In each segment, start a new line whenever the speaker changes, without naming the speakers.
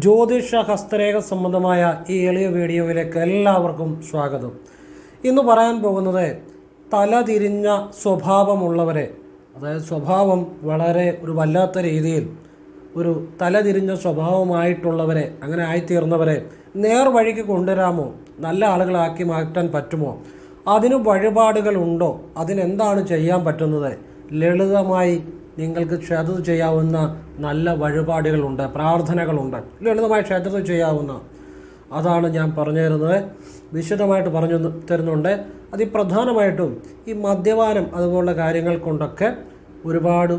ജ്യോതിഷ ഹസ്തരേഖ സംബന്ധമായ ഈ എളിയ വീഡിയോയിലേക്ക് എല്ലാവർക്കും സ്വാഗതം. ഇന്ന് പറയാൻ പോകുന്നത് തലതിരിഞ്ഞ സ്വഭാവമുള്ളവരെ അതായത് സ്വഭാവം വളരെ ഒരു വല്ലാത്ത രീതിയിൽ ഒരു തലതിരിഞ്ഞ സ്വഭാവമായിട്ടുള്ളവരെ അങ്ങനെ ആയിത്തീർന്നവരെ നേർവഴിക്ക് കൊണ്ടുവരാമോ? നല്ല ആളുകളാക്കി മാറ്റാൻ പറ്റുമോ? അതിന് വഴിപാടുകളുണ്ടോ അതിനെന്താണ് ചെയ്യാൻ പറ്റുന്നത്? ലളിതമായി നിങ്ങൾക്ക് ക്ഷേത്രത്തിൽ ചെയ്യാവുന്ന നല്ല വഴിപാടുകളുണ്ട് പ്രാർത്ഥനകളുണ്ട്. ലളിതമായി ക്ഷേത്രത്തിൽ ചെയ്യാവുന്ന അതാണ് ഞാൻ പറഞ്ഞു തരുന്നത്. വിശദമായിട്ട് പറഞ്ഞു തരുന്നുണ്ട്. അതിപ്രധാനമായിട്ടും ഈ മദ്യപാനം അതുപോലുള്ള കാര്യങ്ങൾ കൊണ്ടൊക്കെ ഒരുപാട്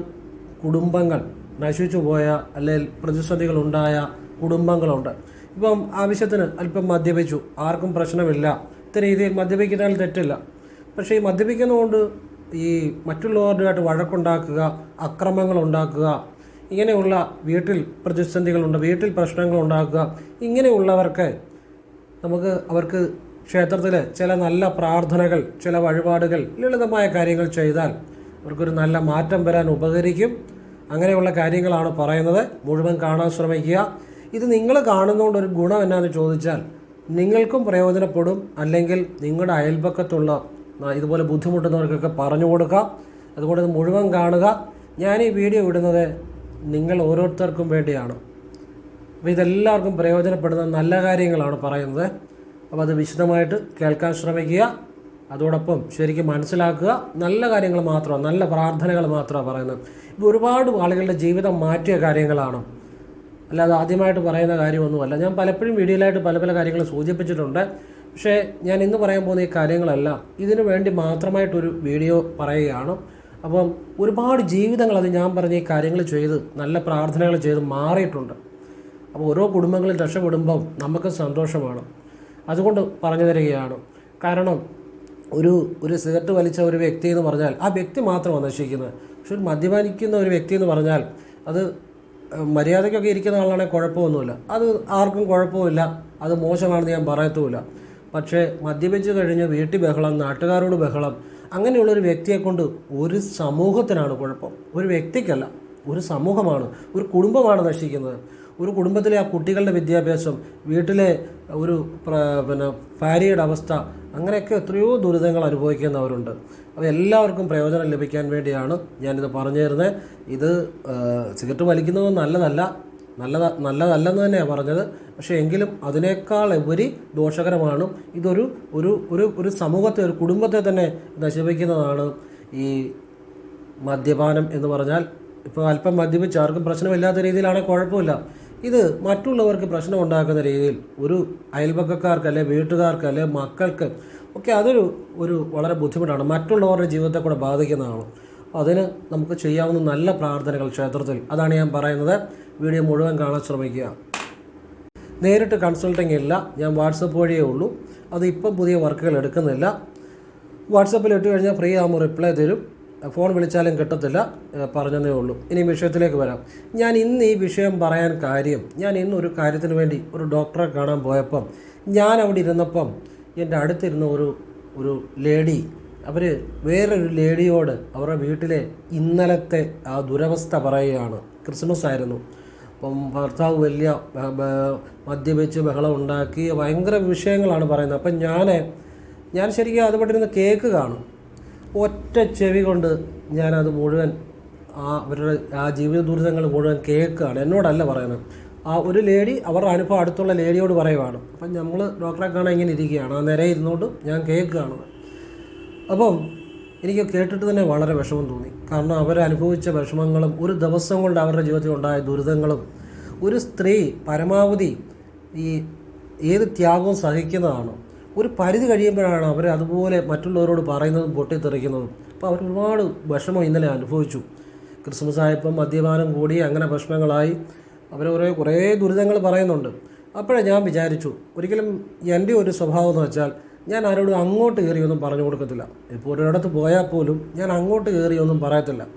കുടുംബങ്ങൾ നശിച്ചു പോയ അല്ലെങ്കിൽ പ്രതിസന്ധികൾ ഉണ്ടായ കുടുംബങ്ങളുണ്ട്. ഇപ്പം ആവശ്യത്തിന് അല്പം മദ്യപിച്ചു. ആർക്കും പ്രശ്നമില്ല. ഇത്തരം രീതിയിൽ മദ്യപിക്കുന്നതിൽ തെറ്റില്ല. പക്ഷേ ഈ മദ്യപിക്കുന്നതുകൊണ്ട് ഈ മറ്റുള്ളവരുമായിട്ട് വഴക്കുണ്ടാക്കുക അക്രമങ്ങൾ ഉണ്ടാക്കുക ഇങ്ങനെയുള്ള വീട്ടിൽ പ്രതിസന്ധികളുണ്ട് വീട്ടിൽ പ്രശ്നങ്ങൾ ഉണ്ടാക്കുക ഇങ്ങനെയുള്ളവർക്ക് നമുക്ക് അവർക്ക് ക്ഷേത്രത്തിൽ ചില നല്ല പ്രാർത്ഥനകൾ ചില വഴിപാടുകൾ ലളിതമായ കാര്യങ്ങൾ ചെയ്താൽ അവർക്കൊരു നല്ല മാറ്റം വരാൻ ഉപകരിക്കും. അങ്ങനെയുള്ള കാര്യങ്ങളാണ് പറയുന്നത്. മുഴുവൻ കാണാൻ ശ്രമിക്കുക. ഇത് നിങ്ങൾ കാണുന്നതുകൊണ്ട് ഒരു ഗുണം എന്നാന്ന് ചോദിച്ചാൽ നിങ്ങൾക്കും പ്രയോജനപ്പെടും. അല്ലെങ്കിൽ നിങ്ങളുടെ അയൽപക്കത്തുള്ള ഇതുപോലെ ബുദ്ധിമുട്ടുന്നവർക്കൊക്കെ പറഞ്ഞു കൊടുക്കാം. അതുകൊണ്ട് ഇത് മുഴുവൻ കാണുക. ഞാൻ ഈ വീഡിയോ ഇടുന്നത് നിങ്ങൾ ഓരോരുത്തർക്കും വേണ്ടിയാണ്. അപ്പോൾ ഇതെല്ലാവർക്കും പ്രയോജനപ്പെടുന്ന നല്ല കാര്യങ്ങളാണ് പറയുന്നത്. അപ്പോൾ അത് വിശദമായിട്ട് കേൾക്കാൻ ശ്രമിക്കുക. അതോടൊപ്പം ശരിക്കും മനസ്സിലാക്കുക. നല്ല കാര്യങ്ങൾ മാത്രമാണ് നല്ല പ്രാർത്ഥനകൾ മാത്രമാണ് പറയുന്നത്. ഇപ്പോൾ ഒരുപാട് ആളുകളുടെ ജീവിതം മാറ്റിയ കാര്യങ്ങളാണ്. അല്ലാതെ ആദ്യമായിട്ട് പറയുന്ന കാര്യമൊന്നുമല്ല. ഞാൻ പലപ്പോഴും വീഡിയോയിലായിട്ട് പല പല കാര്യങ്ങൾ സൂചിപ്പിച്ചിട്ടുണ്ട്. പക്ഷേ ഞാൻ ഇന്ന് പറയാൻ പോകുന്ന ഈ കാര്യങ്ങളെല്ലാം. ഇതിനു വേണ്ടി മാത്രമായിട്ടൊരു വീഡിയോ പറയുകയാണ്. അപ്പം ഒരുപാട് ജീവിതങ്ങൾ അത് ഞാൻ പറഞ്ഞ ഈ കാര്യങ്ങൾ ചെയ്ത് നല്ല പ്രാർത്ഥനകൾ ചെയ്ത് മാറിയിട്ടുണ്ട്. അപ്പോൾ ഓരോ കുടുംബങ്ങളിൽ രക്ഷപ്പെടുമ്പം നമുക്ക് സന്തോഷമാണ്. അതുകൊണ്ട് പറഞ്ഞു തരികയാണ്. കാരണം ഒരു ഒരു സിഗരറ്റ് വലിച്ച ഒരു വ്യക്തി എന്ന് പറഞ്ഞാൽ ആ വ്യക്തി മാത്രമാണ് നശിക്കുന്നത്. പക്ഷെ ഒരു മദ്യപാനിക്കുന്ന ഒരു വ്യക്തി എന്ന് പറഞ്ഞാൽ അത് മര്യാദയ്ക്കൊക്കെ ഇരിക്കുന്ന ആളാണെങ്കിൽ കുഴപ്പമൊന്നുമില്ല. അത് ആർക്കും കുഴപ്പമില്ല. അത് മോശമാണെന്ന് ഞാൻ പറയത്തുമില്ല. പക്ഷേ മദ്യപിച്ച് കഴിഞ്ഞ് വീട്ടിൽ ബഹളം നാട്ടുകാരോട് ബഹളം അങ്ങനെയുള്ള ഒരു വ്യക്തിയെ കൊണ്ട് ഒരു സമൂഹത്തിനാണ് കുഴപ്പം. ഒരു വ്യക്തിക്കല്ല ഒരു സമൂഹമാണ് ഒരു കുടുംബമാണ് നശിക്കുന്നത്. ഒരു കുടുംബത്തിലെ ആ കുട്ടികളുടെ വിദ്യാഭ്യാസം വീട്ടിലെ ഒരു പിന്നെ ഭാര്യയുടെ അവസ്ഥ അങ്ങനെയൊക്കെ എത്രയോ ദുരിതങ്ങൾ അനുഭവിക്കുന്നവരുണ്ട്. അപ്പോൾ എല്ലാവർക്കും പ്രയോജനം ലഭിക്കാൻ വേണ്ടിയാണ് ഞാനിത് പറഞ്ഞു തരുന്നത് ഇത് സിഗരറ്റ് വലിക്കുന്നത് നല്ലതല്ല നല്ലത നല്ലതല്ലെന്ന് തന്നെയാണ് പറഞ്ഞത്. പക്ഷേ എങ്കിലും അതിനേക്കാൾ ഉപരി ദോഷകരമാണ് ഇതൊരു ഒരു ഒരു ഒരു സമൂഹത്തെ ഒരു കുടുംബത്തെ തന്നെ നശിപ്പിക്കുന്നതാണ് ഈ മദ്യപാനം എന്ന് പറഞ്ഞാൽ. ഇപ്പോൾ അല്പം മദ്യപിച്ച് ആർക്കും പ്രശ്നമില്ലാത്ത രീതിയിലാണെങ്കിൽ കുഴപ്പമില്ല. ഇത് മറ്റുള്ളവർക്ക് പ്രശ്നം ഉണ്ടാക്കുന്ന രീതിയിൽ ഒരു അയൽപക്കക്കാർക്ക് അല്ലെ വീട്ടുകാർക്ക് അല്ലെ മക്കൾക്ക് ഒക്കെ അതൊരു ഒരു വളരെ ബുദ്ധിമുട്ടാണ്. മറ്റുള്ളവരുടെ ജീവിതത്തെ കൂടെ ബാധിക്കുന്നതാണ്. അതിന് നമുക്ക് ചെയ്യാവുന്ന നല്ല പ്രാർത്ഥനകൾ ക്ഷേത്രത്തിൽ. അതാണ് ഞാൻ പറയുന്നത്. വീഡിയോ മുഴുവൻ കാണാൻ ശ്രമിക്കുക. നേരിട്ട് കൺസൾട്ടിങ് ഇല്ല. ഞാൻ വാട്സപ്പ് വഴിയേ ഉള്ളൂ. അത് ഇപ്പം പുതിയ വർക്കുകൾ എടുക്കുന്നില്ല. വാട്സപ്പിൽ ഇട്ട് കഴിഞ്ഞാൽ ഫ്രീ ആകുമ്പോൾ റിപ്ലൈ തരും. ഫോൺ വിളിച്ചാലും കിട്ടത്തില്ല. പറഞ്ഞതേ ഉള്ളൂ. ഇനി വിഷയത്തിലേക്ക് വരാം. ഞാൻ ഇന്ന് ഈ വിഷയം പറയാൻ കാര്യം ഞാൻ ഇന്ന് ഒരു കാര്യത്തിന് വേണ്ടി ഒരു ഡോക്ടറെ കാണാൻ പോയപ്പം ഞാൻ അവിടെ ഇരുന്നപ്പം എന്റെ അടുത്തിരുന്ന ഒരു ഒരു ലേഡി അവർ വേറൊരു ലേഡിയോട് അവരുടെ വീട്ടിലെ ഇന്നലത്തെ ആ ദുരവസ്ഥ പറയുകയാണ്. ക്രിസ്മസ് ആയിരുന്നു. അപ്പം ഭർത്താവ് വലിയ മദ്യപിച്ച് ബഹളം ഉണ്ടാക്കി ഭയങ്കര വിഷയങ്ങളാണ് പറയുന്നത്. അപ്പം ഞാൻ ഞാൻ ശരിക്കും അത് പെട്ടിരുന്ന് കേക്ക് കാണും. ഒറ്റ ചെവി കൊണ്ട് ഞാനത് മുഴുവൻ ആ അവരുടെ ആ ജീവിത ദുരിതങ്ങൾ മുഴുവൻ കേൾക്കുകയാണ് എന്നോടല്ല പറയുന്നത്. ആ ഒരു ലേഡി അവരുടെ അനുഭവം അടുത്തുള്ള ലേഡിയോട് പറയുവാണ്. അപ്പം നമ്മൾ ഡോക്ടറെ കാണാൻ ഇങ്ങനെ ഇരിക്കുകയാണ്. ആ നിരയിരുന്നുകൊണ്ട് ഞാൻ കേൾക്കുകയാണ് അപ്പം എനിക്ക് കേട്ടിട്ട് തന്നെ വളരെ വിഷമം തോന്നി. കാരണം അവരനുഭവിച്ച വിഷമങ്ങളും ഒരു ദിവസം കൊണ്ട് അവരുടെ ജീവിതത്തിൽ ഉണ്ടായ ദുരിതങ്ങളും ഒരു സ്ത്രീ പരമാവധി ഈ ഏത് ത്യാഗവും സഹിക്കുന്നതാണ് ഒരു പരിധി കഴിയുമ്പോഴാണ് അവർ അതുപോലെ മറ്റുള്ളവരോട് പറയുന്നതും പൊട്ടിത്തെറിക്കുന്നതും. അപ്പോൾ അവർ ഒരുപാട് വിഷമം ഇന്നലെ അനുഭവിച്ചു. ക്രിസ്മസ് ആയപ്പം മദ്യപാനം കൂടി അങ്ങനെ പ്രശ്നങ്ങളായി. അവർ കുറേ കുറേ ദുരിതങ്ങൾ പറയുന്നുണ്ട്. അപ്പോഴേ ഞാൻ വിചാരിച്ചു ഒരിക്കലും എന്റെ ഒരു സ്വഭാവം എന്ന് വെച്ചാൽ ഞാൻ ആരോടും അങ്ങോട്ട് കയറിയൊന്നും പറഞ്ഞു കൊടുക്കത്തില്ല. ഇപ്പോൾ ഒരിടത്ത് പോയാൽ പോലും ഞാൻ അങ്ങോട്ട് കയറിയൊന്നും പറയത്തില്ല.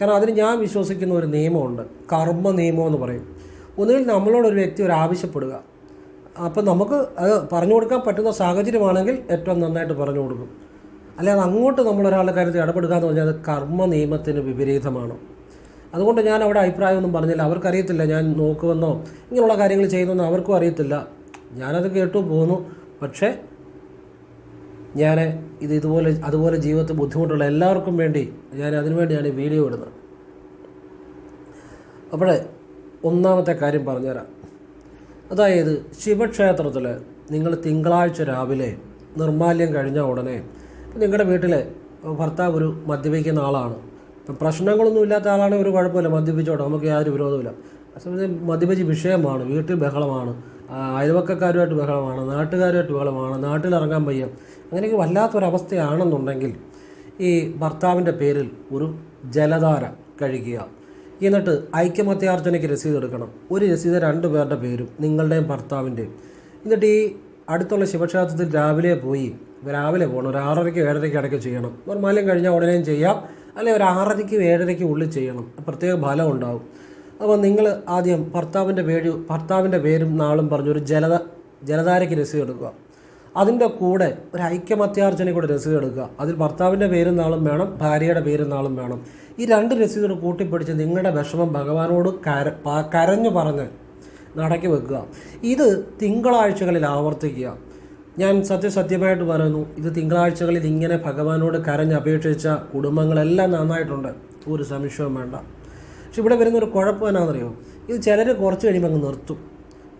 കാരണം അതിന് ഞാൻ വിശ്വസിക്കുന്ന ഒരു നിയമമുണ്ട്. കർമ്മ നിയമം എന്ന് പറയും. ഒന്നുകിൽ നമ്മളോടൊരു വ്യക്തി ഒരു ആവശ്യപ്പെടുക. അപ്പം നമുക്ക് അത് പറഞ്ഞു കൊടുക്കാൻ പറ്റുന്ന സാഹചര്യമാണെങ്കിൽ ഏറ്റവും നന്നായിട്ട് പറഞ്ഞു കൊടുക്കും. അല്ലാതെ അങ്ങോട്ട് നമ്മളൊരാളുടെ കാര്യത്തിൽ ഇടപെടുക എന്ന് പറഞ്ഞാൽ അത് കർമ്മ നിയമത്തിന് വിപരീതമാണ്. അതുകൊണ്ട് ഞാൻ അവിടെ അഭിപ്രായമൊന്നും പറഞ്ഞില്ല. അവർക്കറിയത്തില്ല ഞാൻ നോക്കുമെന്നോ ഇങ്ങനെയുള്ള കാര്യങ്ങൾ ചെയ്യുന്നെന്നോ അവർക്കും അറിയത്തില്ല. ഞാനത് കേട്ടു പോകുന്നു പക്ഷേ ഞാൻ ഇത് ഇതുപോലെ അതുപോലെ ജീവിതത്തിൽ ബുദ്ധിമുട്ടുള്ള എല്ലാവർക്കും വേണ്ടി ഞാൻ അതിനു വേണ്ടിയാണ് ഈ വീഡിയോ ഇടുന്നത്. അപ്പോഴേ ഒന്നാമത്തെ കാര്യം പറഞ്ഞുതരാം. അതായത് ശിവക്ഷേത്രത്തിൽ നിങ്ങൾ തിങ്കളാഴ്ച രാവിലെ നിർമാല്യം കഴിഞ്ഞ ഉടനെ നിങ്ങളുടെ വീട്ടിലെ ഭർത്താവ് ഒരു മദ്യപിക്കുന്ന ആളാണ്. ഇപ്പം പ്രശ്നങ്ങളൊന്നും ഇല്ലാത്ത ആളാണെങ്കിൽ ഒരു കുഴപ്പമില്ല മദ്യപിച്ചോട്ടെ നമുക്ക് യാതൊരു വിരോധമില്ല അസമയത്ത് മദ്യപിച്ച് വിഷയമാണ് വീട്ടിൽ ബഹളമാണ്. അയൽവക്കക്കാരുമായിട്ട് ബഹളമാണ് നാട്ടുകാരുമായിട്ട് ബഹളമാണ് നാട്ടിലിറങ്ങാൻ വയ്യ. അങ്ങനെയൊക്കെ വല്ലാത്തൊരവസ്ഥയാണെന്നുണ്ടെങ്കിൽ ഈ ഭർത്താവിന്റെ പേരിൽ ഒരു ജലധാര കഴിക്കുക എന്നിട്ട് ഐക്യമത്യാർച്ചനയ്ക്ക് രസീത് എടുക്കണം. ഒരു രസീത് രണ്ട് പേരുടെ പേരും നിങ്ങളുടെയും ഭർത്താവിന്റെയും എന്നിട്ട് ഈ അടുത്തുള്ള ശിവക്ഷേത്രത്തിൽ രാവിലെ പോയി രാവിലെ പോകണം ഒരു ആറരയ്ക്ക് ഏഴരയ്ക്ക് ഇടയ്ക്ക് ചെയ്യണം. നിർമ്മാല്യം കഴിഞ്ഞാൽ ഉടനെയും ചെയ്യാം. അല്ലെങ്കിൽ ഒരു ആറരയ്ക്കും ഏഴരയ്ക്ക് ഉള്ളിൽ ചെയ്യണം. പ്രത്യേക ഫലം ഉണ്ടാവും. അപ്പോൾ നിങ്ങൾ ആദ്യം ഭർത്താവിന്റെ പേര് ഭർത്താവിന്റെ പേരും നാളും പറഞ്ഞൊരു ജലത ജലധാരയ്ക്ക് രസീത് എടുക്കുക. അതിന്റെ കൂടെ ഒരു ഐക്യമത്യാർച്ചന കൂടെ രസീത് എടുക്കുക. അതിൽ ഭർത്താവിന്റെ പേരും നാളും വേണം ഭാര്യയുടെ പേരും നാളും വേണം. ഈ രണ്ട് രസീതുകൾ കൂട്ടിപ്പിടിച്ച് നിങ്ങളുടെ വിഷമം ഭഗവാനോട് കര കരഞ്ഞു പറഞ്ഞ് നടക്കി വെക്കുക. ഇത് തിങ്കളാഴ്ചകളിൽ ആവർത്തിക്കുക. ഞാൻ സത്യസത്യമായിട്ട് പറയുന്നു ഇത് തിങ്കളാഴ്ചകളിൽ ഇങ്ങനെ ഭഗവാനോട് കരഞ്ഞ് അപേക്ഷിച്ച കുടുംബങ്ങളെല്ലാം നന്നായിട്ടുണ്ട്. ഒരു സംശയവും വേണ്ട. പക്ഷെ ഇവിടെ വരുന്നൊരു കുഴപ്പം എന്നാണെന്നറിയോ ഇത് ചിലർ കുറച്ച് കഴിയുമ്പോൾ അങ്ങ് നിർത്തും.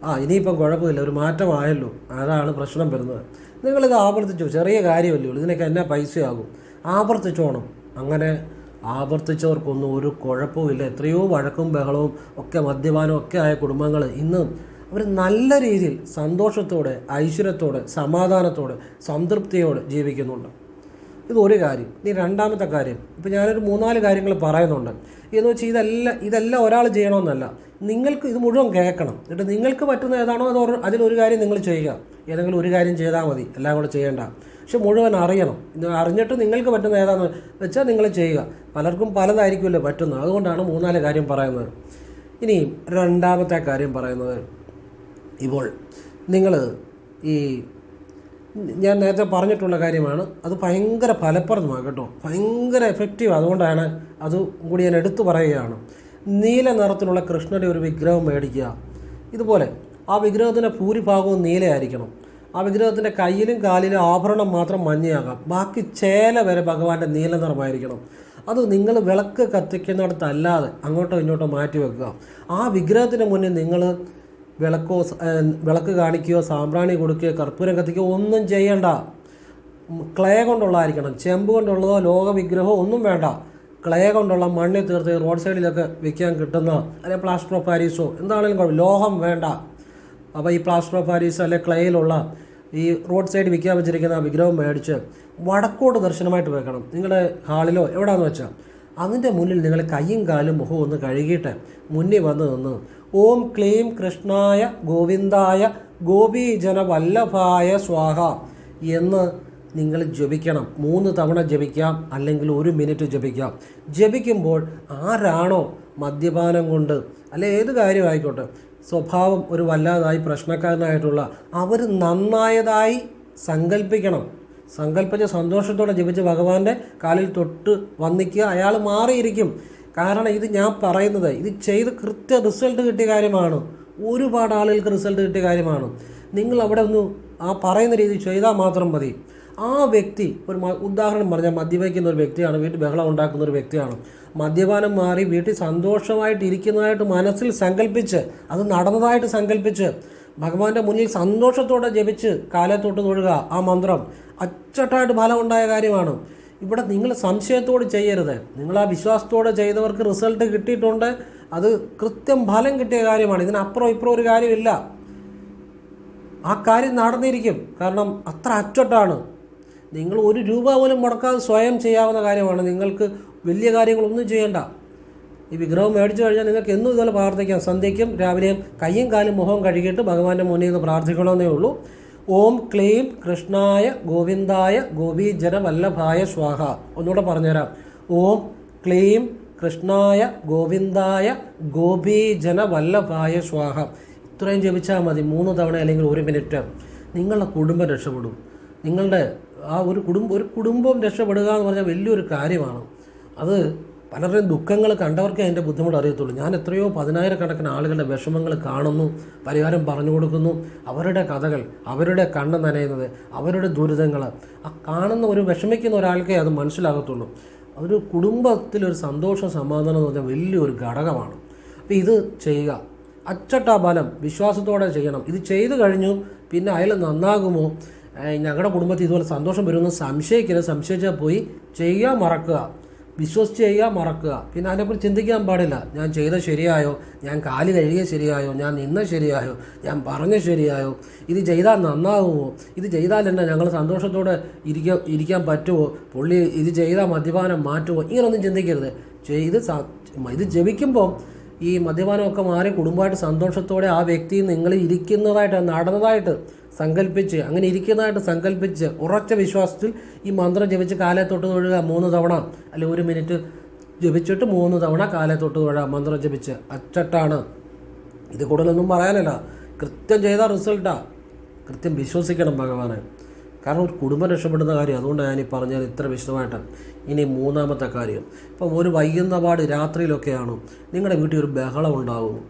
ആ ഇനിയിപ്പം കുഴപ്പമില്ല ഒരു മാറ്റമായല്ലോ. അതാണ് പ്രശ്നം വരുന്നത്. നിങ്ങളിത് ആവർത്തിച്ചു? ചെറിയ കാര്യമല്ലേ ഇതിനൊക്കെ എന്നാ പൈസയാകും? ആവർത്തിച്ചോണം. അങ്ങനെ ആവർത്തിച്ചവർക്കൊന്നും ഒരു കുഴപ്പമില്ല എത്രയോ വഴക്കും ബഹളവും ഒക്കെ മദ്യപാനവും ഒക്കെ ആയ കുടുംബങ്ങൾ ഇന്നും അവർ നല്ല രീതിയിൽ സന്തോഷത്തോടെ ഐശ്വര്യത്തോടെ സമാധാനത്തോടെ സംതൃപ്തിയോടെ ജീവിക്കുന്നുണ്ട്. ഇത് ഒരു കാര്യം. ഇനി രണ്ടാമത്തെ കാര്യം. ഇപ്പം ഞാനൊരു മൂന്നാൽ കാര്യങ്ങൾ പറയുന്നുണ്ട്. എന്ന് വെച്ചാൽ ഇതെല്ലാം ഇതെല്ലാം ഒരാൾ ചെയ്യണമെന്നല്ല നിങ്ങൾക്ക് ഇത് മുഴുവൻ കേൾക്കണം. എന്നിട്ട് നിങ്ങൾക്ക് പറ്റുന്ന ഏതാണോ അത് അതിലൊരു കാര്യം നിങ്ങൾ ചെയ്യുക. ഏതെങ്കിലും ഒരു കാര്യം ചെയ്താൽ മതി. എല്ലാം കൂടെ ചെയ്യേണ്ട. പക്ഷെ മുഴുവൻ അറിയണം. അറിഞ്ഞിട്ട് നിങ്ങൾക്ക് പറ്റുന്ന ഏതാണെന്ന് വെച്ചാൽ നിങ്ങൾ ചെയ്യുക. പലർക്കും പലതായിരിക്കുമല്ലോ പറ്റുന്നത്. അതുകൊണ്ടാണ് മൂന്നാൽ കാര്യം പറയുന്നത്. ഇനി രണ്ടാമത്തെ കാര്യം പറയുന്നത് ഇപ്പോൾ നിങ്ങൾ ഈ ഞാൻ നേരത്തെ പറഞ്ഞിട്ടുള്ള കാര്യമാണ്. അത് ഭയങ്കര ഫലപ്രദമാണ് കേട്ടോ. ഭയങ്കര എഫക്റ്റീവ് അതുകൊണ്ടാണ് അതും കൂടി ഞാൻ എടുത്തു പറയുകയാണ്. നീല നിറത്തിലുള്ള കൃഷ്ണന്റെ ഒരു വിഗ്രഹം മേടിക്കുക. ഇതുപോലെ ആ വിഗ്രഹത്തിന്റെ ഭൂരിഭാഗവും നീലയായിരിക്കണം. ആ വിഗ്രഹത്തിന്റെ കയ്യിലും കാലിലും ആഭരണം മാത്രം മഞ്ഞയാകാം. ബാക്കി ചേല വരെ ഭഗവാന്റെ നീല നിറമായിരിക്കണം. അത് നിങ്ങൾ വിളക്ക് കത്തിക്കുന്നിടത്തല്ലാതെ അങ്ങോട്ടോ ഇങ്ങോട്ടോ മാറ്റി വെക്കുക. ആ വിഗ്രഹത്തിന് മുന്നിൽ നിങ്ങൾ വിളക്കോ വിളക്ക് കാണിക്കുകയോ സാമ്പ്രാണി കൊടുക്കുകയോ കർപ്പൂരം കത്തിക്കുകയോ ഒന്നും ചെയ്യേണ്ട. ക്ലേ കൊണ്ടുള്ളതായിരിക്കണം. ചെമ്പ് കൊണ്ടുള്ളതോ ലോകവിഗ്രഹമോ ഒന്നും വേണ്ട. ക്ലേ കൊണ്ടുള്ള മണ്ണിൽ തീർത്ത് റോഡ് സൈഡിലൊക്കെ വിൽക്കാൻ കിട്ടുന്ന അല്ലെങ്കിൽ പ്ലാസ്റ്റർ ഓഫ് പാരീസോ എന്താണെങ്കിലും കുഴപ്പം ലോഹം വേണ്ട. അപ്പോൾ ഈ പ്ലാസ്റ്റർ ഓഫ് പാരീസ് അല്ലെ ക്ലേയിലുള്ള ഈ റോഡ് സൈഡ് വിൽക്കാൻ വെച്ചിരിക്കുന്ന ആ വിഗ്രഹം മേടിച്ച് വടക്കോട്ട് ദർശനമായിട്ട് വെക്കണം നിങ്ങളുടെ ഹാളിലോ എവിടെയാണെന്ന് വെച്ചാൽ അതിന്റെ മുന്നിൽ നിങ്ങൾ കയ്യും കാലും മുഖവും ഒന്ന് കഴുകിയിട്ട് മുന്നിൽ വന്ന് നിന്ന് ഓം ക്ലീം കൃഷ്ണായ ഗോവിന്ദായ ഗോപീജന വല്ലഭായ സ്വാഹ എന്ന് നിങ്ങൾ ജപിക്കണം. മൂന്ന് തവണ ജപിക്കാം അല്ലെങ്കിൽ ഒരു മിനിറ്റ് ജപിക്കാം. ജപിക്കുമ്പോൾ ആരാണോ മദ്യപാനം കൊണ്ട് അല്ലെ ഏത് കാര്യമായിക്കോട്ടെ സ്വഭാവം ഒരു വല്ലാതായി പ്രശ്നക്കാരനായിട്ടുള്ള അവർ നന്നായതായി സങ്കല്പിക്കണം സങ്കല്പിച്ച് സന്തോഷത്തോടെ ജപിച്ച് ഭഗവാന്റെ കാലിൽ തൊട്ട് വന്നിക്കുക അയാൾ മാറിയിരിക്കും. കാരണം ഇത് ഞാൻ പറയുന്നത് ഇത് ചെയ്ത് കൃത്യ റിസൾട്ട് കിട്ടിയ കാര്യമാണ്. ഒരുപാട് ആളുകൾക്ക് റിസൾട്ട് കിട്ടിയ കാര്യമാണ്. നിങ്ങൾ അവിടെ ഒന്ന് ആ പറയുന്ന രീതി ചെയ്താൽ മാത്രം മതി. ആ വ്യക്തി ഒരു ഉദാഹരണം പറഞ്ഞാൽ മദ്യപിക്കുന്ന ഒരു വ്യക്തിയാണ് വീട്ടിൽ ബഹളം ഉണ്ടാക്കുന്ന ഒരു വ്യക്തിയാണ്. മദ്യപാനം മാറി വീട്ടിൽ സന്തോഷമായിട്ട് ഇരിക്കുന്നതായിട്ട് മനസ്സിൽ സങ്കല്പിച്ച് അത് നടന്നതായിട്ട് സങ്കല്പിച്ച് ഭഗവാന്റെ മുന്നിൽ സന്തോഷത്തോടെ ജപിച്ച് കാലത്തോട്ട് തൊഴുക. ആ മന്ത്രം അച്ചട്ടായിട്ട് ഫലം ഉണ്ടായ കാര്യമാണ്. ഇവിടെ നിങ്ങൾ സംശയത്തോട് ചെയ്യരുത്. നിങ്ങൾ ആ വിശ്വാസത്തോടെ ചെയ്തവർക്ക് റിസൾട്ട് കിട്ടിയിട്ടുണ്ട്. അത് കൃത്യം ഫലം കിട്ടിയ കാര്യമാണ്. ഇതിനപ്പുറം ഇപ്പുറം ഒരു കാര്യമില്ല. ആ കാര്യം നടന്നിരിക്കും. കാരണം അത്ര അച്ചട്ടാണ്. നിങ്ങൾ ഒരു രൂപ പോലും മുടക്കാതെ സ്വയം ചെയ്യാവുന്ന കാര്യമാണ്. നിങ്ങൾക്ക് വലിയ കാര്യങ്ങളൊന്നും ചെയ്യണ്ട. ഈ വിഗ്രഹം മേടിച്ചു കഴിഞ്ഞാൽ നിങ്ങൾക്ക് എന്നും ഇതുപോലെ പ്രാർത്ഥിക്കാം. സന്ധ്യയ്ക്കും രാവിലെയും കയ്യും കാലും മുഖവും കഴുകിയിട്ട് ഭഗവാന്റെ മുന്നിൽ നിന്ന് പ്രാർത്ഥിക്കണമെന്നേ ഉള്ളൂ. ഓം ക്ലീം കൃഷ്ണായ ഗോവിന്ദായ ഗോപീജന വല്ലഭായ സ്വാഹ. ഒന്നുകൂടെ പറഞ്ഞുതരാം. ഓം ക്ലീം കൃഷ്ണായ ഗോവിന്ദായ ഗോപീജന വല്ലഭായ സ്വാഹ. ഇത്രയും ജപിച്ചാൽ മതി. മൂന്ന് തവണ അല്ലെങ്കിൽ ഒരു മിനിറ്റ്. നിങ്ങളുടെ കുടുംബം രക്ഷപ്പെടും. നിങ്ങളുടെ ആ ഒരു കുടുംബം ഒരു കുടുംബം രക്ഷപ്പെടുക എന്ന് പറഞ്ഞാൽ വലിയൊരു കാര്യമാണ്. അത് പലരുടെയും ദുഃഖങ്ങൾ കണ്ടവർക്കേ അതിന്റെ ബുദ്ധിമുട്ട് അറിയത്തുള്ളൂ. ഞാൻ എത്രയോ പതിനായിരക്കണക്കിന് ആളുകളുടെ വിഷമങ്ങൾ കാണുന്നു പരിഹാരം പറഞ്ഞു കൊടുക്കുന്നു. അവരുടെ കഥകൾ അവരുടെ കണ്ണ് നനയുന്നത് അവരുടെ ദുരിതങ്ങൾ ആ കാണുന്ന ഒരു വിഷമിക്കുന്ന ഒരാൾക്കേ അത് മനസ്സിലാകത്തുള്ളൂ. ഒരു കുടുംബത്തിലൊരു സന്തോഷം സമാധാനം എന്ന് പറഞ്ഞാൽ വലിയൊരു ഘടകമാണ്. അപ്പോൾ ഇത് ചെയ്യുക. അച്ചട്ടാ ബലം വിശ്വാസത്തോടെ ചെയ്യണം. ഇത് ചെയ്തു കഴിഞ്ഞു പിന്നെ അയാൾ നന്നാകുമോ? ഞങ്ങളുടെ കുടുംബത്തിൽ ഇതുപോലെ സന്തോഷം വരുമെന്ന് സംശയിക്കരുത്. സംശയിച്ചാൽ പോയി ചെയ്യുക മറക്കുക. വിശ്വസിച്ച് ചെയ്യുക മറക്കുക. പിന്നെ അതിനെക്കുറിച്ച് ചിന്തിക്കാൻ പാടില്ല. ഞാൻ ചെയ്ത ശരിയായോ? ഞാൻ കാൽ കഴുകിയ ശരിയായോ? ഞാൻ നിന്ന ശരിയായോ? ഞാൻ പറഞ്ഞ ശരിയായോ? ഇത് ചെയ്താൽ നന്നാകുമോ ഇത് ചെയ്താൽ എന്നാ ഞങ്ങൾ സന്തോഷത്തോടെ ഇരിക്കാൻ ഇരിക്കാൻ പറ്റുമോ? പുള്ളി ഇത് ചെയ്താൽ മദ്യപാനം മാറ്റുമോ? ഇങ്ങനൊന്നും ചിന്തിക്കരുത്. ചെയ്ത് ഇത് ജപിക്കുമ്പോൾ ഈ മദ്യപാനമൊക്കെ മാറി കുടുംബമായിട്ട് സന്തോഷത്തോടെ ആ വ്യക്തി നിങ്ങൾ ഇരിക്കുന്നതായിട്ട് നടന്നതായിട്ട് സങ്കല്പിച്ച് അങ്ങനെ ഇരിക്കുന്നതായിട്ട് സങ്കല്പിച്ച് ഉറച്ച വിശ്വാസത്തിൽ ഈ മന്ത്രം ജപിച്ച് കാലെ തൊട്ട് തൊഴുക മൂന്ന് തവണ അല്ലെ ഒരു മിനിറ്റ് ജപിച്ചിട്ട് മൂന്ന് തവണ കാലെ തൊട്ട് തൊഴുക മന്ത്രം ജപിച്ച്. അച്ചട്ടാണ്. ഇത് കൂടുതലൊന്നും പറയാനല്ല. കൃത്യം ചെയ്ത റിസൾട്ടാണ് കൃത്യം വിശ്വസിക്കണം ഭഗവാനെ. കാരണം ഒരു കുടുംബം രക്ഷപ്പെടുന്ന കാര്യം അതുകൊണ്ട് ഞാൻ ഈ പറഞ്ഞത് ഇത്ര വിശദമായിട്ട്. ഇനി മൂന്നാമത്തെ കാര്യം. ഇപ്പം ഒരു വൈകുന്ന പാട് രാത്രിയിലൊക്കെയാണ് നിങ്ങളുടെ വീട്ടിൽ ഒരു ബഹളം ഉണ്ടാകും.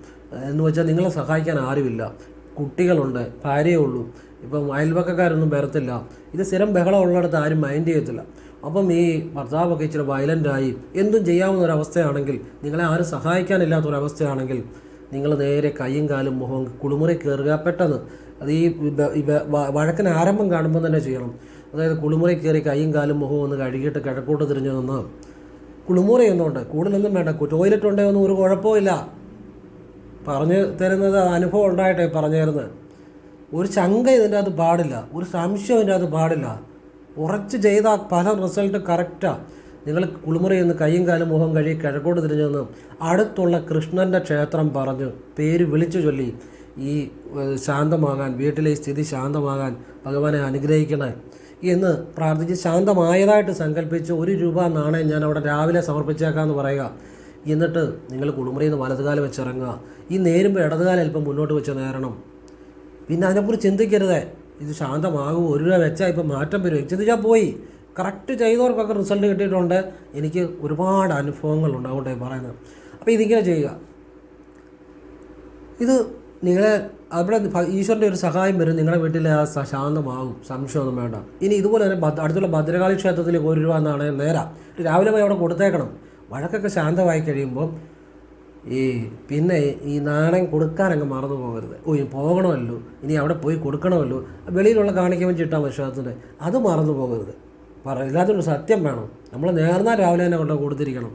എന്ന് വെച്ചാൽ നിങ്ങളെ സഹായിക്കാൻ ആരുമില്ല. കുട്ടികളുണ്ട് ഭാര്യയേ ഉള്ളൂ ഇപ്പം അയൽവക്കക്കാരൊന്നും വരത്തില്ല. ഇത് സ്ഥിരം ബഹളം ഉള്ളിടത്ത് ആരും മൈൻഡ് ചെയ്യത്തില്ല. അപ്പം ഈ ഭർത്താവൊക്കെ ഇച്ചിരി വയലന്റായി എന്തും ചെയ്യാവുന്ന ഒരവസ്ഥയാണെങ്കിൽ നിങ്ങളെ ആരും സഹായിക്കാനില്ലാത്ത ഒരവസ്ഥയാണെങ്കിൽ നിങ്ങൾ നേരെ കൈയും കാലും മുഖം കുളിമുറി കയറുക പെട്ടെന്ന് അത് ഈ വഴക്കിന് ആരംഭം കാണുമ്പോൾ തന്നെ ചെയ്യണം. അതായത് കുളിമുറി കയറി കൈയും കാലും മുഖവും ഒന്ന് കഴുകിയിട്ട് കിഴക്കോട്ട് തിരിഞ്ഞു നിന്ന് കുളിമുറി ഒന്നുണ്ട്. കൂടുതലൊന്നും വേണ്ട. ടോയ്ലറ്റ് ഉണ്ടെങ്കിൽ ഒന്നും ഒരു കുഴപ്പമില്ല പറഞ്ഞു തരുന്നത് അനുഭവം ഉണ്ടായിട്ടേ പറഞ്ഞു തരുന്നത് ഒരു ശങ്ക ഇതിന്റെ അത് പാടില്ല. ഒരു സംശയം ഇതിന്റെ അത് പാടില്ല. ഉറച്ച് ചെയ്താൽ പല റിസൾട്ട് കറക്റ്റാണ് നിങ്ങൾ കുളിമുറി നിന്ന് കൈയും കാലും മുഖം കഴുകി കിഴക്കോട്ട് തിരിഞ്ഞു നിന്ന് അടുത്തുള്ള കൃഷ്ണന്റെ ക്ഷേത്രം പറഞ്ഞു. പേര് വിളിച്ചു ചൊല്ലി. ഈ ശാന്തമാകാൻ വീട്ടിലെ സ്ഥിതി ശാന്തമാകാൻ ഭഗവാനെ അനുഗ്രഹിക്കണേ എന്ന് പ്രാർത്ഥിച്ച് ശാന്തമായതായിട്ട് സങ്കല്പിച്ച് ഒരു രൂപ നാണയം ഞാൻ അവിടെ രാവിലെ സമർപ്പിച്ചേക്കാമെന്ന് പറയുക. എന്നിട്ട് നിങ്ങൾ കുളിമുറിയിൽ നിന്ന് വലതുകാലം വെച്ചിറങ്ങുക. ഈ നേരുമ്പോൾ ഇടതുകാലം അല്പം മുന്നോട്ട് വെച്ച് നേരണം. പിന്നെ അതിനെക്കുറിച്ച് ചിന്തിക്കരുതേ. ഇത് ശാന്തമാകും ഒരു രൂപ വെച്ചാൽ ഇപ്പം മാറ്റം വരും. ചിന്തിച്ചാൽ പോയി. കറക്റ്റ് ചെയ്തവർക്കൊക്കെ റിസൾട്ട് കിട്ടിയിട്ടുണ്ട്. എനിക്ക് ഒരുപാട് അനുഭവങ്ങളുണ്ട് അതുകൊണ്ടാണ് പറയുന്നത്. അപ്പോൾ ഇതിങ്ങനെ ചെയ്യുക. ഇത് നിങ്ങളെ അവിടെ ഈശ്വരന്റെ ഒരു സഹായം വരും. നിങ്ങളുടെ വീട്ടിലെ ആ ശാന്തമാകും. സംശയമൊന്നും വേണ്ട. ഇനി ഇതുപോലെ തന്നെ അടുത്തുള്ള ഭദ്രകാളി ക്ഷേത്രത്തിലേക്ക് ഒരു രൂപ എന്നാണ് നേരം. രാവിലെ പോയി അവിടെ കൊടുത്തേക്കണം. വഴക്കൊക്കെ ശാന്തമായി കഴിയുമ്പോൾ ഈ പിന്നെ ഈ നാണയം കൊടുക്കാനങ്ങ് മറന്നു പോകരുത്. ഓ ഇനി പോകണമല്ലോ. ഇനി അവിടെ പോയി കൊടുക്കണമല്ലോ. വെളിയിലുള്ള കാണിക്കാൻ വേണ്ടി ഇട്ടാൽ വിശ്വാസത്തിന്റെ. അത് മറന്നു പോകരുത്. പറ ഇല്ലാത്തൊരു സത്യം വേണം. നമ്മൾ നേർന്നാൽ രാവിലെ തന്നെ കൊണ്ട് കൊടുത്തിരിക്കണം.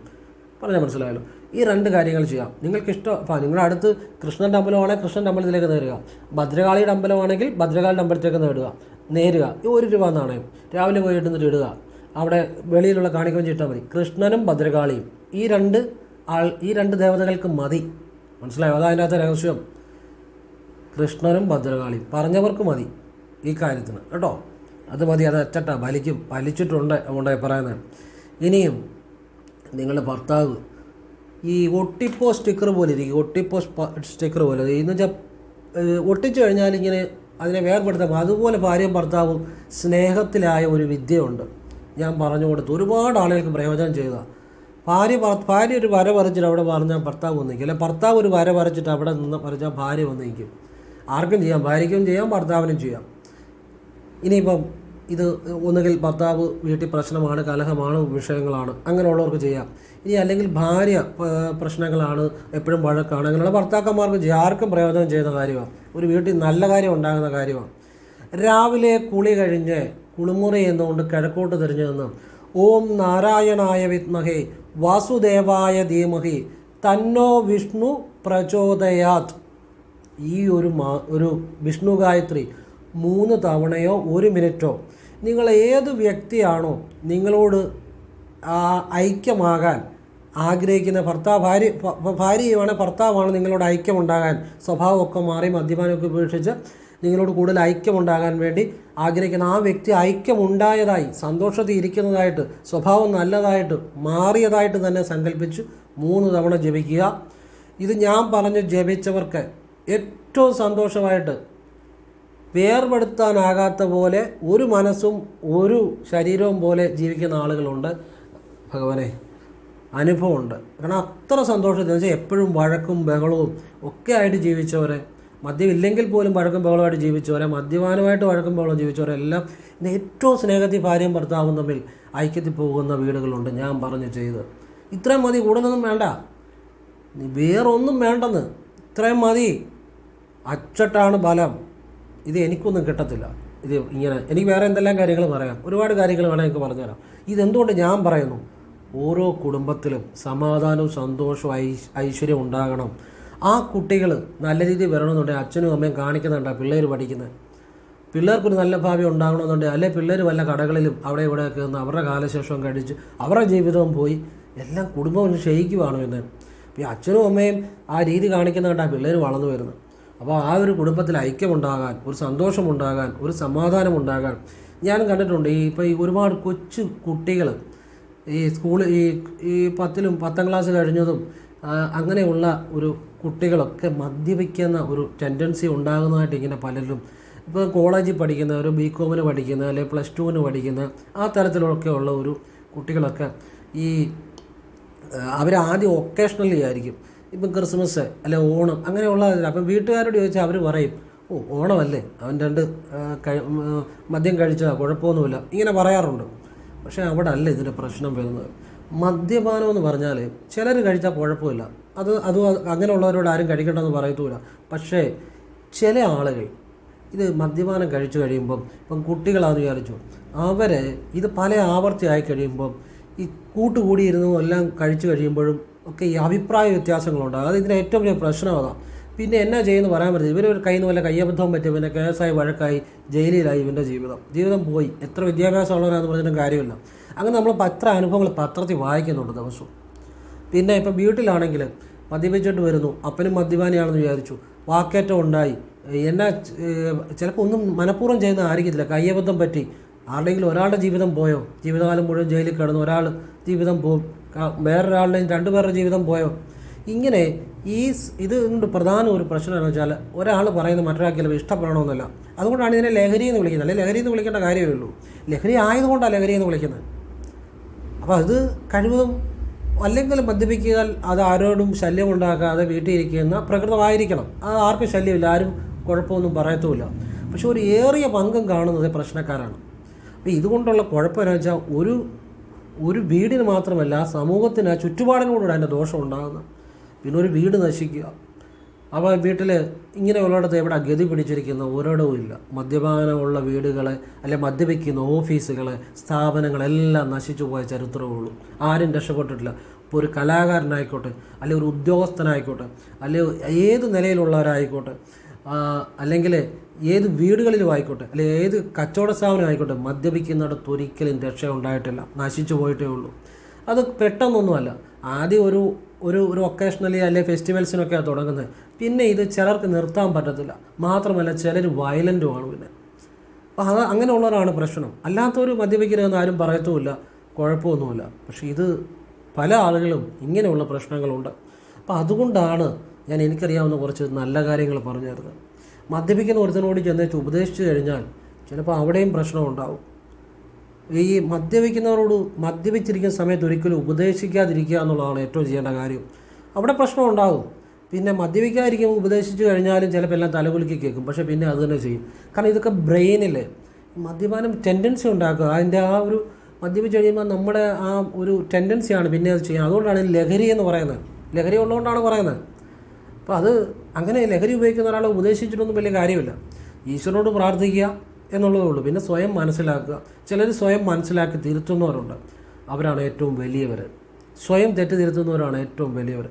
പറഞ്ഞാൽ മനസ്സിലായല്ലോ. ഈ രണ്ട് കാര്യങ്ങൾ ചെയ്യാം. നിങ്ങൾക്ക് ഇഷ്ടം അപ്പോൾ നിങ്ങളുടെ അടുത്ത് കൃഷ്ണന്റെ അമ്പലമാണെങ്കിൽ കൃഷ്ണന്റെ അമ്പലത്തിലേക്ക് നേരുക. ഭദ്രകാളിയുടെ അമ്പലമാണെങ്കിൽ ഭദ്രകാളിയുടെ അമ്പലത്തിലേക്ക് നേടുക. നേരുക. ഒരു രൂപ നാണയം. രാവിലെ പോയിട്ട് ഇടുന്നിട്ട് ഇടുക. അവിടെ വെളിയിലുള്ള കാണിക്കുകയും ചിട്ടാൽ മതി. കൃഷ്ണനും ഭദ്രകാളിയും. ഈ രണ്ട് ആൾ ഈ രണ്ട് ദേവതകൾക്ക് മതി. മനസ്സിലായോ? അതാ അതിന്റെ അകത്തെ രഹസ്യം. കൃഷ്ണനും ഭദ്രകാളിയും. പറഞ്ഞവർക്ക് മതി ഈ കാര്യത്തിന്. കേട്ടോ? അത് മതി അത് അച്ചട്ട വലിക്കും. വലിച്ചിട്ടുണ്ട് അതുകൊണ്ടായി പറയുന്നത് ഇനിയും നിങ്ങളുടെ ഭർത്താവ് ഈ ഒട്ടിപ്പോ സ്റ്റിക്കർ പോലെ ഇരിക്കും. ഒട്ടിപ്പോ സ്റ്റിക്കർ പോലെ. എന്ന് വെച്ചാൽ ഒട്ടിച്ചു കഴിഞ്ഞാൽ ഇങ്ങനെ അതിനെ വേർപെടുത്താം അതുപോലെ ഭാര്യയും ഭർത്താവും സ്നേഹത്തിലായ ഒരു വിദ്യയുണ്ട്. ഞാൻ പറഞ്ഞു കൊടുത്തു. ഒരുപാട് ആളുകൾക്ക് പ്രയോജനം ചെയ്ത ഭാര്യ ഭാര്യ ഒരു വര വരച്ചിട്ട് അവിടെ പറഞ്ഞാൽ ഭർത്താവ് വന്നു നിൽക്കും അല്ലെ ഭർത്താവ് ഒരു വര വരച്ചിട്ട് അവിടെ നിന്ന് വരച്ചാൽ ഭാര്യ വന്നു നിൽക്കും ആർക്കും ചെയ്യാം ഭാര്യയ്ക്കും ചെയ്യാം ഭർത്താവിനും ചെയ്യാം. ഇനിയിപ്പം ഇത് ഒന്നുകിൽ ഭർത്താവ് വീട്ടിൽ പ്രശ്നമാണ് കലഹമാണ് വിഷയങ്ങളാണ് അങ്ങനെയുള്ളവർക്ക് ചെയ്യാം. ഇനി അല്ലെങ്കിൽ ഭാര്യ പ്രശ്നങ്ങളാണ് എപ്പോഴും വഴക്കാണ് അങ്ങനെയുള്ള ഭർത്താക്കന്മാർക്ക് ആർക്കും പ്രയോജനം ചെയ്യുന്ന കാര്യമാണ്. ഒരു വീട്ടിൽ നല്ല കാര്യം ഉണ്ടാകുന്ന കാര്യമാണ്. രാവിലെ കുളി കഴിഞ്ഞ് കുളിമുറി എന്നുകൊണ്ട് കിഴക്കോട്ട് തിരിഞ്ഞു നിന്ന്. ഓം നാരായണായ വിത്മഹേ വാസുദേവായ ധീമഹി തന്നോ വിഷ്ണു പ്രചോദയാത്. ഈ ഒരു മാ ഒരു വിഷ്ണു ഗായത്രി മൂന്ന് തവണയോ ഒരു മിനിറ്റോ നിങ്ങൾ ഏത് വ്യക്തിയാണോ നിങ്ങളോട് ഐക്യമാകാൻ ആഗ്രഹിക്കുന്ന ഭർത്താവ് ഭാര്യ ഭാര്യയുമാണ് ഭർത്താവാണ് നിങ്ങളോട് ഐക്യമുണ്ടാകാൻ സ്വഭാവമൊക്കെ മാറി മദ്യപാനമൊക്കെ ഉപേക്ഷിച്ച് നിങ്ങളോട് കൂടുതൽ ഐക്യമുണ്ടാകാൻ വേണ്ടി ആഗ്രഹിക്കുന്ന ആ വ്യക്തി ഐക്യമുണ്ടായതായി സന്തോഷത്തിൽ ഇരിക്കുന്നതായിട്ട് സ്വഭാവം നല്ലതായിട്ട് മാറിയതായിട്ട് തന്നെ സങ്കല്പിച്ച് മൂന്ന് തവണ ജപിക്കുക. ഇത് ഞാൻ പറഞ്ഞ് ജപിച്ചവർക്ക് ഏറ്റവും സന്തോഷമായിട്ട് വേർപെടുത്താനാകാത്ത പോലെ ഒരു മനസ്സും ഒരു ശരീരവും പോലെ ജീവിക്കുന്ന ആളുകളുണ്ട്. ഭഗവാനെ അനുഭവമുണ്ട്. കാരണം അത്ര സന്തോഷത്തിൽ വെച്ചാൽ എപ്പോഴും വഴക്കും ബഹളവും ഒക്കെ ആയിട്ട് ജീവിച്ചവരെ മദ്യം ഇല്ലെങ്കിൽ പോലും വഴക്കും ബഹളമായിട്ട് ജീവിച്ചവരെ മദ്യപാനമായിട്ട് വഴക്കും ബഹളം ജീവിച്ചവരെല്ലാം ഇന്ന് ഏറ്റവും സ്നേഹത്തിൽ ഭാര്യയും ഭർത്താവും തമ്മിൽ ഐക്യത്തിൽ പോകുന്ന വീടുകളുണ്ട്. ഞാൻ പറഞ്ഞു ചെയ്ത് ഇത്രയും മതി കൂടുതലൊന്നും വേണ്ട. വേറൊന്നും വേണ്ടെന്ന്. ഇത്രയും മതി. അച്ചട്ടാണ് ബലം. ഇത് എനിക്കൊന്നും കിട്ടത്തില്ല. ഇത് ഇങ്ങനെ എനിക്ക് വേറെ എന്തെല്ലാം കാര്യങ്ങൾ പറയാം? ഒരുപാട് കാര്യങ്ങൾ വേണമെങ്കിൽ എനിക്ക് പറഞ്ഞുതരാം. ഇതെന്തുകൊണ്ട് ഞാൻ പറയുന്നു? ഓരോ കുടുംബത്തിലും സമാധാനവും സന്തോഷവും ഐശ്വര്യം ഉണ്ടാകണം. ആ കുട്ടികൾ നല്ല രീതിയിൽ വരണമെന്നുണ്ടെങ്കിൽ അച്ഛനും അമ്മയും കാണിക്കുന്നുണ്ട് പിള്ളേർ പഠിക്കുന്നത്. പിള്ളേർക്കൊരു നല്ല ഭാവി ഉണ്ടാകണമെന്നുണ്ടെങ്കിൽ അല്ലെ പിള്ളേർ വല്ല കടകളിലും അവിടെ ഇവിടെയൊക്കെ നിന്ന് അവരുടെ കാലശേഷം കഴിച്ച് അവരുടെ ജീവിതവും പോയി എല്ലാം കുടുംബം ക്ഷയിക്കുവാണ് പിന്നെ ഈ അച്ഛനും അമ്മയും ആ രീതി കാണിക്കുന്ന ആ പിള്ളേർ വളർന്നു വരുന്നത് അപ്പോൾ ആ ഒരു കുടുംബത്തിൽ ഐക്യമുണ്ടാകാൻ ഒരു സന്തോഷമുണ്ടാകാൻ ഒരു സമാധാനം ഉണ്ടാകാൻ ഞാൻ കണ്ടിട്ടുണ്ട്. ഈ ഇപ്പോൾ ഈ ഒരുപാട് കൊച്ചു കുട്ടികൾ ഈ സ്കൂൾ ഈ ഈ പത്തിലും പത്താം ക്ലാസ് കഴിഞ്ഞതും ആ, അങ്ങനെയുള്ള ഒരു കുട്ടികളൊക്കെ മദ്യപിക്കുന്ന ഒരു ടെൻഡൻസി ഉണ്ടാകുന്നതായിട്ട് ഇങ്ങനെ പലരും ഇപ്പോൾ കോളേജിൽ പഠിക്കുന്ന ഒരു ബി കോമിന് പഠിക്കുന്ന അല്ലെങ്കിൽ പ്ലസ് ടുവിന് പഠിക്കുന്ന ആ തരത്തിലൊക്കെ ഉള്ള ഒരു കുട്ടികളൊക്കെ ഈ അവർ ആദ്യം ഒക്കേഷണലി ആയിരിക്കും. ഇപ്പം ക്രിസ്മസ് അല്ലെ ഓണം അങ്ങനെയുള്ള അപ്പം വീട്ടുകാരോട് ചോദിച്ചാൽ അവർ പറയും ഓ ഓണമല്ലേ? അവൻ രണ്ട് കഴി- മദ്യം കഴിച്ചാൽ കുഴപ്പമൊന്നുമില്ല. ഇങ്ങനെ പറയാറുണ്ട്. പക്ഷേ അവിടെ അല്ല ഇതിന്റെ പ്രശ്നം വരുന്നത്. മദ്യപാനം എന്ന് പറഞ്ഞാൽ ചിലർ കഴിച്ചാൽ കുഴപ്പമില്ല. അത് അത് അങ്ങനെയുള്ളവരോട് ആരും കഴിക്കണ്ടെന്ന് പറയത്തൂല പക്ഷേ ചില ആളുകൾ ഇത് മദ്യപാനം കഴിച്ചു കഴിയുമ്പം ഇപ്പം കുട്ടികളാന്ന് വിചാരിച്ചു അവരെ ഇത് പല ആവർത്തിയായി കഴിയുമ്പം ഈ കൂട്ടുകൂടിയിരുന്നതും എല്ലാം കഴിച്ചു കഴിയുമ്പോഴും ഒക്കെ ഈ അഭിപ്രായ വ്യത്യാസങ്ങളുണ്ടാകും. അത് ഇതിന് ഏറ്റവും വലിയ പ്രശ്നം അതാണ് പിന്നെ എന്നാ ചെയ്യുന്നു പറയാൻ പറ്റില്ല. ഒരു കയ്യിൽ നിന്ന് വല്ല കയ്യബദ്ധം പറ്റും പിന്നെ കേസായി വഴക്കായി ജയിലിലായി ഇവന്റെ ജീവിതം. ജീവിതം പോയി. എത്ര വിദ്യാഭ്യാസമുള്ളവരാന്ന് പറഞ്ഞിട്ടും കാര്യമില്ല. അങ്ങനെ നമ്മൾ പത്ര അനുഭവങ്ങൾ പത്രത്തിൽ വായിക്കുന്നുണ്ട് ദിവസവും. പിന്നെ ഇപ്പം വീട്ടിലാണെങ്കിൽ മദ്യപിച്ചിട്ട് വരുന്നു. അപ്പനും മദ്യപാനിയാണെന്ന് വിചാരിച്ചു. വാക്കേറ്റം ഉണ്ടായി. എന്നെ ചിലപ്പോൾ ഒന്നും മനഃപൂർവം ചെയ്യുന്ന ആയിരിക്കത്തില്ല. കയ്യബദ്ധം പറ്റി. ആരുടെയെങ്കിലും ഒരാളുടെ ജീവിതം പോയോ? ജീവിതകാലം മുഴുവൻ ജയിലിൽ കിടന്നു ഒരാൾ ജീവിതം പോകും വേറൊരാളുടെയും രണ്ടുപേരുടെ ജീവിതം പോയോ? ഇങ്ങനെ ഈ ഇത് കൊണ്ട് പ്രധാന ഒരു പ്രശ്നം എന്ന് വെച്ചാൽ ഒരാൾ പറയുന്നത് മറ്റൊരാൾക്ക് ചിലപ്പോൾ ഇഷ്ടപ്പെടണമെന്നല്ല. അതുകൊണ്ടാണ് ഇതിനെ ലഹരി എന്ന് വിളിക്കുന്നത്. അല്ലെങ്കിൽ ലഹരി എന്ന് വിളിക്കേണ്ട കാര്യമേ ഉള്ളൂ. ലഹരി ആയതുകൊണ്ടാണ് ലഹരി എന്ന് വിളിക്കുന്നത്. അപ്പോൾ അത് കഴിവതും അല്ലെങ്കിൽ മദ്യപിക്കാൻ അത് ആരോടും ശല്യം ഉണ്ടാക്കാതെ വീട്ടിൽ ഇരിക്കുന്ന പ്രകൃതമായിരിക്കണം. അത് ആർക്കും ശല്യമില്ല. ആരും കുഴപ്പമൊന്നും പറയത്തുമില്ല. പക്ഷെ ഒരു ഏറിയ പങ്കും കാണുന്നത് പ്രശ്നക്കാരാണ്. അപ്പോൾ ഇതുകൊണ്ടുള്ള കുഴപ്പം എന്ന് വെച്ചാൽ ഒരു ഒരു വീടിന് മാത്രമല്ല സമൂഹത്തിന് ചുറ്റുപാടിനോടുകൂടെ അതിന്റെ ദോഷം ഉണ്ടാകുന്നത്. പിന്നെ ഒരു വീട് നശിക്കുക. അപ്പോൾ വീട്ടിൽ ഇങ്ങനെയുള്ളിടത്ത് എവിടെ ഗതി പിടിച്ചിരിക്കുന്ന ഒരിടവും ഇല്ല. മദ്യപാനമുള്ള വീടുകളെ അല്ലെ മദ്യപിക്കുന്ന ഓഫീസുകളെ സ്ഥാപനങ്ങളെല്ലാം നശിച്ചു പോയ ചരിത്രമേ ഉള്ളൂ. ആരും രക്ഷപ്പെട്ടിട്ടില്ല. ഇപ്പോൾ ഒരു കലാകാരനായിക്കോട്ടെ അല്ലെ ഒരു ഉദ്യോഗസ്ഥനായിക്കോട്ടെ അല്ലെ ഏത് നിലയിലുള്ളവരായിക്കോട്ടെ അല്ലെങ്കിൽ ഏത് വീടുകളിലും ആയിക്കോട്ടെ അല്ലെ ഏത് കച്ചവട സ്ഥാപനം ആയിക്കോട്ടെ മദ്യപിക്കുന്നിടത്ത് ഒരിക്കലും രക്ഷ ഉണ്ടായിട്ടില്ല. നശിച്ചു പോയിട്ടേ ഉള്ളൂ. അത് പെട്ടെന്നൊന്നുമല്ല. ആദ്യം ഒരു ഒരു ഒരു ഒക്കേഷണലി അല്ലെ ഫെസ്റ്റിവൽസിനൊക്കെയാണ് തുടങ്ങുന്നത് പിന്നെ ഇത് ചിലർക്ക് നിർത്താൻ പറ്റത്തില്ല. മാത്രമല്ല ചിലർ വയലന്റുമാണ് പിന്നെ. അപ്പോൾ അത് അങ്ങനെയുള്ളവരാണ് പ്രശ്നം. അല്ലാത്തവർ മദ്യപിക്കരുതെന്ന് ആരും പറയത്തുമില്ല. കുഴപ്പമൊന്നുമില്ല. പക്ഷേ ഇത് പല ആളുകളും ഇങ്ങനെയുള്ള പ്രശ്നങ്ങളുണ്ട്. അപ്പോൾ അതുകൊണ്ടാണ് ഞാൻ എനിക്കറിയാവുന്ന കുറച്ച് നല്ല കാര്യങ്ങൾ പറഞ്ഞു തരുന്നത് മദ്യപിക്കുന്ന ഒരുത്തനോട് ചെന്നേച്ച് ഉപദേശിച്ചു കഴിഞ്ഞാൽ ചിലപ്പോൾ അവിടെയും പ്രശ്നം ഉണ്ടാവും. ഈ മദ്യപിക്കുന്നവരോട് മദ്യപിച്ചിരിക്കുന്ന സമയത്ത് ഒരിക്കലും ഉപദേശിക്കാതിരിക്കുക എന്നുള്ളതാണ് ഏറ്റവും ചെയ്യേണ്ട കാര്യം. അവിടെ പ്രശ്നം ഉണ്ടാകും. പിന്നെ മദ്യപിക്കാതിരിക്കും ഉപദേശിച്ചു കഴിഞ്ഞാലും ചിലപ്പോൾ എല്ലാം തലകുലുക്കി കേൾക്കും. പക്ഷേ പിന്നെ അത് തന്നെ ചെയ്യും. കാരണം ഇതൊക്കെ ബ്രെയിനിൽ മദ്യപാനം ടെൻഡൻസി ഉണ്ടാക്കുക. അതിന്റെ ആ ഒരു മദ്യപിച്ച് കഴിയുമ്പോൾ നമ്മുടെ ആ ഒരു ടെൻഡൻസിയാണ് പിന്നെ അത് ചെയ്യുന്നത്. അതുകൊണ്ടാണ് ലഹരി എന്ന് പറയുന്നത്. ലഹരി ഉള്ളതുകൊണ്ടാണ് പറയുന്നത്. അപ്പോൾ അത് അങ്ങനെ ലഹരി ഉപയോഗിക്കുന്ന ഒരാളെ ഉപദേശിച്ചിട്ടൊന്നും വലിയ കാര്യമില്ല. ഈശ്വരനോട് പ്രാർത്ഥിക്കുക. എന്നുള്ളതേ ഉള്ളൂ പിന്നെ സ്വയം മനസ്സിലാക്കുക. ചിലർ സ്വയം മനസ്സിലാക്കി തിരുത്തുന്നവരുണ്ട്. അവരാണ് ഏറ്റവും വലിയവർ സ്വയം തെറ്റ് തിരുത്തുന്നവരാണ് ഏറ്റവും വലിയവർ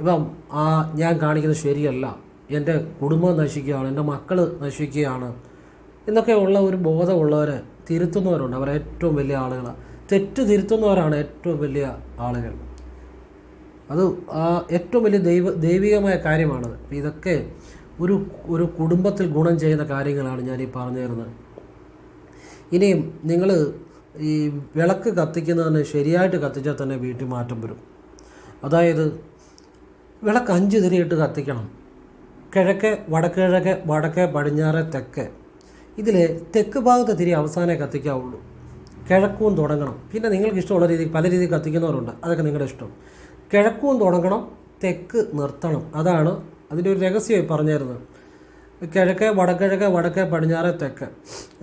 ഇപ്പം ആ ഞാൻ കാണിക്കുന്നത് ശരിയല്ല. എന്റെ കുടുംബം നശിക്കുകയാണ് എന്റെ മക്കൾ നശിക്കുകയാണ് എന്നൊക്കെ ഉള്ള ഒരു ബോധമുള്ളവർ തിരുത്തുന്നവരുണ്ട്. അവർ ഏറ്റവും വലിയ ആളുകളാണ് തെറ്റ് തിരുത്തുന്നവരാണ് ഏറ്റവും വലിയ ആളുകൾ. അത് ഏറ്റവും വലിയ ദൈവ ദൈവികമായ കാര്യമാണത്. ഇതൊക്കെ ഒരു ഒരു കുടുംബത്തിൽ ഗുണം ചെയ്യുന്ന കാര്യങ്ങളാണ് ഞാൻ ഈ പറഞ്ഞു തരുന്നത്. ഇനിയും നിങ്ങൾ ഈ വിളക്ക് കത്തിക്കുന്നതിന് ശരിയായിട്ട് കത്തിച്ചാൽ തന്നെ വീട്ടിൽ മാറ്റം വരും. അതായത് വിളക്ക് അഞ്ച് തിരിയിട്ട് കത്തിക്കണം. കിഴക്ക് വടക്ക് കിഴക്ക് വടക്ക് പടിഞ്ഞാറ് തെക്ക്. ഇതിൽ തെക്ക് ഭാഗത്തെ തിരി അവസാനമേ കത്തിക്കാവുള്ളൂ. കിഴക്കും തുടങ്ങണം. പിന്നെ നിങ്ങൾക്ക് ഇഷ്ടമുള്ള രീതിയിൽ പല രീതിയിൽ കത്തിക്കുന്നവരുണ്ട്. അതൊക്കെ നിങ്ങളുടെ ഇഷ്ടം. കിഴക്കും തുടങ്ങണം തെക്ക് നിർത്തണം. അതാണ് അതിന്റെ ഒരു രഹസ്യമായി പറഞ്ഞിരുന്നത് കിഴക്ക് വടക്കിഴക്ക് വടക്ക് പടിഞ്ഞാറ് തെക്ക്.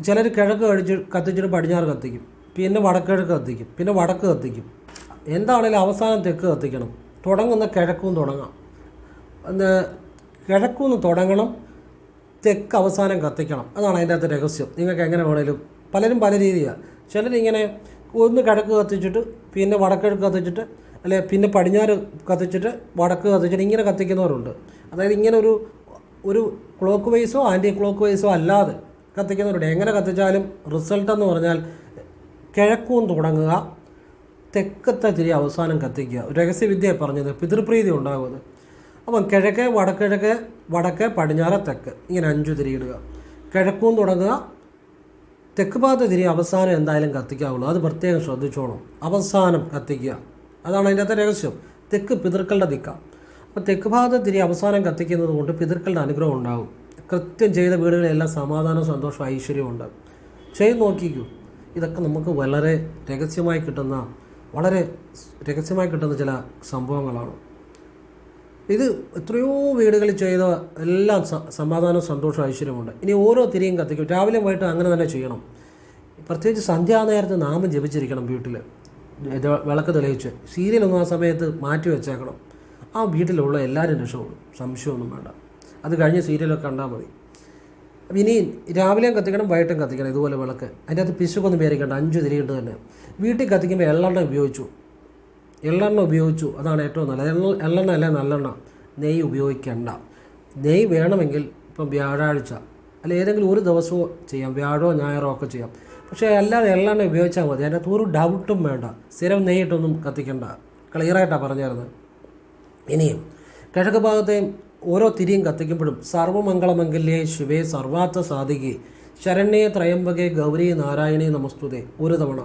ചിലർ കിഴക്ക് കഴിച്ച് കത്തിച്ചിട്ട് പടിഞ്ഞാറ് കത്തിക്കും. പിന്നെ വടക്കിഴക്ക് കത്തിക്കും. പിന്നെ വടക്ക് കത്തിക്കും. എന്താണേലും അവസാനം തെക്ക് കത്തിക്കണം. തുടങ്ങുന്ന കിഴക്കും തുടങ്ങാം. കിഴക്കുന്ന് തുടങ്ങണം തെക്ക് അവസാനം കത്തിക്കണം. അതാണ് അതിന്റെ അകത്ത് രഹസ്യം. നിങ്ങൾക്ക് എങ്ങനെ വേണേലും. പലരും പല രീതിയാണ് ചിലരിങ്ങനെ ഒന്ന് കിഴക്ക് കത്തിച്ചിട്ട് പിന്നെ വടക്കിഴക്ക് കത്തിച്ചിട്ട് അല്ലെ പിന്നെ പടിഞ്ഞാറ് കത്തിച്ചിട്ട് വടക്ക് കത്തിച്ചിട്ട് ഇങ്ങനെ കത്തിക്കുന്നവരുണ്ട്. അതായത് ഇങ്ങനെ ഒരു ഒരു ക്ലോക്ക് വൈസോ ആന്റി ക്ലോക്ക് വൈസോ അല്ലാതെ കത്തിക്കുന്നവരുടെ എങ്ങനെ കത്തിച്ചാലും റിസൾട്ട് എന്ന് പറഞ്ഞാൽ കിഴക്കും തുടങ്ങുക തെക്കത്തെ തിരി അവസാനം കത്തിക്കുക. രഹസ്യവിദ്യ പറഞ്ഞത് പിതൃപ്രീതി ഉണ്ടാകുന്നത്. അപ്പം കിഴക്ക് വടക്കിഴക്ക് വടക്ക് പടിഞ്ഞാറ് തെക്ക്. ഇങ്ങനെ അഞ്ചു തിരിയിടുക കിഴക്കും തുടങ്ങുക തെക്ക് ഭാഗത്ത് തിരി അവസാനം എന്തായാലും കത്തിക്കാവുള്ളൂ. അത് പ്രത്യേകം ശ്രദ്ധിച്ചോണം. അവസാനം കത്തിക്കുക. അതാണ് അതിന്റെ രഹസ്യം. തെക്ക് പിതൃക്കളുടെ ദിക്കാണ് അപ്പോൾ തെക്ക് ഭാഗത്ത് തിരി അവസാനം കത്തിക്കുന്നത് കൊണ്ട് പിതൃക്കളുടെ അനുഗ്രഹം ഉണ്ടാകും കൃത്യം ചെയ്ത വീടുകളിലെല്ലാം സമാധാനവും സന്തോഷവും ഐശ്വര്യവും ഉണ്ടാകും ചെയ്ത് നോക്കിക്കൂ ഇതൊക്കെ നമുക്ക് വളരെ രഹസ്യമായി കിട്ടുന്ന വളരെ രഹസ്യമായി കിട്ടുന്ന ചില സംഭവങ്ങളാണ്. ഇത് എത്രയോ വീടുകളിൽ ചെയ്ത എല്ലാം സമാധാനവും സന്തോഷവും ഐശ്വര്യമുണ്ട് ഇനി ഓരോ തിരിയും കത്തിക്കും. രാവിലെ വൈകിട്ട് അങ്ങനെ തന്നെ ചെയ്യണം. പ്രത്യേകിച്ച് സന്ധ്യാനേരത്ത് നാമം ജപിച്ചിരിക്കണം വീട്ടിൽ വിളക്ക് തെളിയിച്ച്. സീരിയലൊന്നും ആ സമയത്ത് മാറ്റി വെച്ചേക്കണം. ആ വീട്ടിലുള്ള എല്ലാവരും രക്ഷപ്പെടും. സംശയമൊന്നും വേണ്ട. അത് കഴിഞ്ഞ സീരിയലൊക്കെ കണ്ടാൽ മതി. അപ്പം ഇനി രാവിലെയും കത്തിക്കണം വൈകിട്ടും കത്തിക്കണം ഇതുപോലെ വിളക്ക്. അതിന്റെ അകത്ത് പിശുക്കൊന്നും പേരിക്കണ്ട അഞ്ച് തിരിയിട്ട് തന്നെ. വീട്ടിൽ കത്തിക്കുമ്പോൾ എള്ളെണ്ണ ഉപയോഗിച്ചു. എള്ളെണ്ണ ഉപയോഗിച്ചു. അതാണ് ഏറ്റവും നല്ലത്. എണ്ണ എള്ളെണ്ണ അല്ല നല്ലെണ്ണ? നെയ്യ് ഉപയോഗിക്കണ്ട. നെയ്യ് വേണമെങ്കിൽ ഇപ്പം വ്യാഴാഴ്ച അല്ല ഏതെങ്കിലും ഒരു ദിവസമോ ചെയ്യാം. വ്യാഴോ ഞായറോ ഒക്കെ ചെയ്യാം. പക്ഷേ അല്ലാതെ എള്ളെണ്ണ ഉപയോഗിച്ചാൽ മതി. അതിനകത്ത് ഒരു ഡൗട്ടും വേണ്ട. സ്ഥിരം നെയ്യിട്ടൊന്നും കത്തിക്കണ്ട. ക്ലിയറായിട്ടാണ് പറഞ്ഞിരുന്നത് ഇനിയും കിഴക്ക് ഭാഗത്തെയും ഓരോ തിരിയും കത്തിക്കുമ്പോഴും സർവമംഗളമംഗല്യേ ശിവേ സർവാർത്ഥ സാധികേ. ശരണ്യേ ത്രയംബകെ ഗൗരി നാരായണി നമസ്തുതേ. ഒരു തവണ.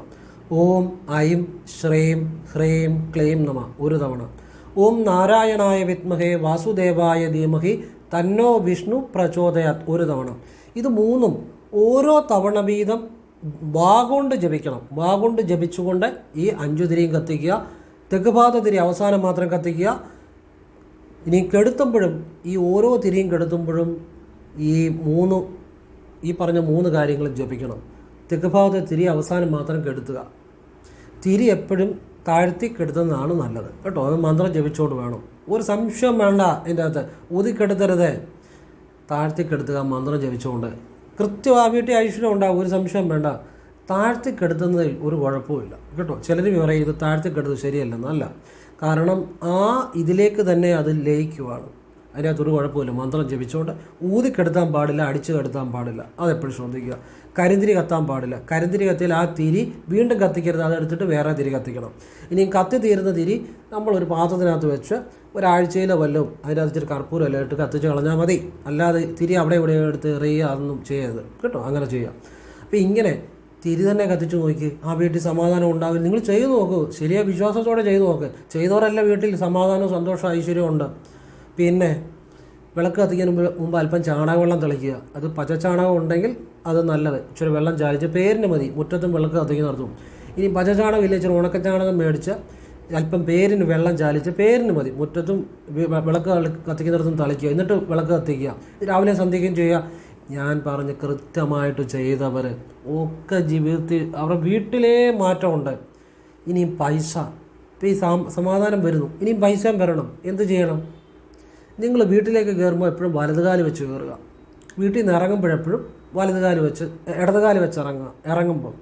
ഓം ഐം ശ്രീം ഹ്രീം ക്ലീം നമ. ഒരു തവണ. ഓം നാരായണായ വിത്മഹേ വാസുദേവായ ധീമഹി തന്നോ വിഷ്ണു പ്രചോദയാത്. ഒരു തവണ. ഇത് മൂന്നും ഓരോ തവണ വീതം വാഗോണ്ട് ജപിക്കണം. വാഗോണ്ട് ജപിച്ചുകൊണ്ട് ഈ അഞ്ചു തിരിയും കത്തിക്കുക. തെക്കുഭാഗത്തെ തിരി അവസാനം മാത്രം കത്തിക്കുക. ഇനി കെടുത്തുമ്പോഴും ഈ ഓരോ തിരിയും കെടുത്തുമ്പോഴും ഈ മൂന്ന് ഈ പറഞ്ഞ മൂന്ന് കാര്യങ്ങൾ ജപിക്കണം. തെക്ക് ഭാഗത്തെ തിരി അവസാനം മാത്രം കെടുത്തുക. തിരി എപ്പോഴും താഴ്ത്തി കെടുത്തുന്നതാണ് നല്ലത്. കേട്ടോ? അത് മന്ത്രം ജപിച്ചുകൊണ്ട് വേണം. ഒരു സംശയം വേണ്ട ഇതിന്റെ അകത്ത് ഊതിക്കെടുത്തരുത് താഴ്ത്തി കെടുത്തുക മന്ത്രം ജപിച്ചുകൊണ്ട് കൃത്യമായിട്ട് ഐശ്വര്യം ഉണ്ടാകും ഒരു സംശയം വേണ്ട. താഴ്ത്തി കെടുത്തുന്നതിൽ ഒരു കുഴപ്പമില്ല കേട്ടോ? ചിലർ പറയും ഇത് താഴ്ത്തി കെടുത്തത് ശരിയല്ലെന്നല്ല കാരണം ആ ഇതിലേക്ക് തന്നെ അത് ലയിക്കുവാണ്. അതിനകത്ത് ഒരു കുഴപ്പമില്ല മന്ത്രം ജപിച്ചുകൊണ്ട് ഊതിക്കെടുത്താൻ പാടില്ല അടിച്ചു കെടുത്താൻ പാടില്ല. അതെപ്പോഴും ശ്രദ്ധിക്കുക. കരിന്തിരി കത്താൻ പാടില്ല. കരിന്തിരി കത്തിയാൽ ആ തിരി വീണ്ടും കത്തിക്കരുത്. അതെടുത്തിട്ട് വേറെ തിരി കത്തിക്കണം. ഇനി കത്തി തീരുന്ന തിരി നമ്മളൊരു പാത്രത്തിനകത്ത് വെച്ച് ഒരാഴ്ചയിലോ വല്ലതും അതിനകത്ത് ഇച്ചിരി കർപ്പൂരം അല്ല ഇട്ട് കത്തിച്ച് കളഞ്ഞാൽ മതി. അല്ലാതെ തിരി അവിടെ ഇവിടെ എടുത്ത് എറിയുക അതൊന്നും ചെയ്യരുത്. കേട്ടോ? അങ്ങനെ ചെയ്യാം. അപ്പോൾ ഇങ്ങനെ തിരി തന്നെ കത്തിച്ചു നോക്കി. ആ വീട്ടിൽ സമാധാനം ഉണ്ടാവില്ല. നിങ്ങൾ ചെയ്തു നോക്കൂ. ശരിയായ വിശ്വാസത്തോടെ ചെയ്തു നോക്ക്. ചെയ്തവരല്ല വീട്ടിൽ. സമാധാനവും സന്തോഷവും ഐശ്വര്യവും ഉണ്ട്. പിന്നെ വിളക്ക് കത്തിക്കാൻ മുമ്പ് മുമ്പ് അല്പം ചാണകവെള്ളം തെളിക്കുക അത് പച്ച ചാണകം ഉണ്ടെങ്കിൽ അത് നല്ലത്. ഇച്ചിരി വെള്ളം ചാലിച്ച് പേരിന് മതി. മുറ്റത്തും വിളക്ക് കത്തിക്കുന്നിടത്തും ഇനി പച്ച ചാണകം ഇല്ല. ഇച്ചിരി ഉണക്ക ചാണകം മേടിച്ച് അല്പം പേരിന് വെള്ളം ചാലിച്ച് പേരിന് മതി. മുറ്റത്തും വിളക്ക് കത്തിക്കുന്നിടത്തും തളിക്കുക. എന്നിട്ട് വിളക്ക് കത്തിക്കുക. രാവിലെ സന്ധ്യയ്ക്കും ചെയ്യുക. ഞാൻ പറഞ്ഞ് കൃത്യമായിട്ട് ചെയ്തവർ ഒക്കെ ജീവിതത്തിൽ അവരുടെ വീട്ടിലേ മാറ്റമുണ്ട്. ഇനിയും പൈസ. ഇപ്പോൾ ഈ സമാധാനം വരുന്നു. ഇനിയും പൈസയും വരണം. എന്ത് ചെയ്യണം? നിങ്ങൾ വീട്ടിലേക്ക് കയറുമ്പോൾ എപ്പോഴും വലതുകാൽ വെച്ച് കയറുക. വീട്ടിൽ നിന്ന് ഇറങ്ങുമ്പോഴെപ്പോഴും വലതുകാൽ വെച്ച് ഇടതുകാൽ വെച്ച് ഇറങ്ങുക ഇറങ്ങുമ്പോൾ.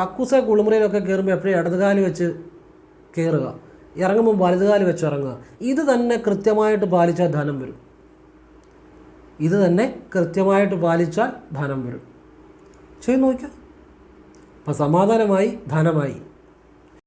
കക്കൂസ കുളിമുറിയിലൊക്കെ കയറുമ്പോൾ എപ്പോഴും ഇടതുകാൽ വെച്ച് കയറുക. ഇറങ്ങുമ്പോൾ വലതുകാൽ വെച്ച് ഇറങ്ങുക. ഇത് തന്നെ കൃത്യമായിട്ട് പാലിച്ചാൽ ധനം വരും. ഇത് തന്നെ കൃത്യമായിട്ട് പാലിച്ചാൽ ധനം വരും. ചെയ്ത് നോക്കുക അപ്പം സമാധാനമായി ധനമായി.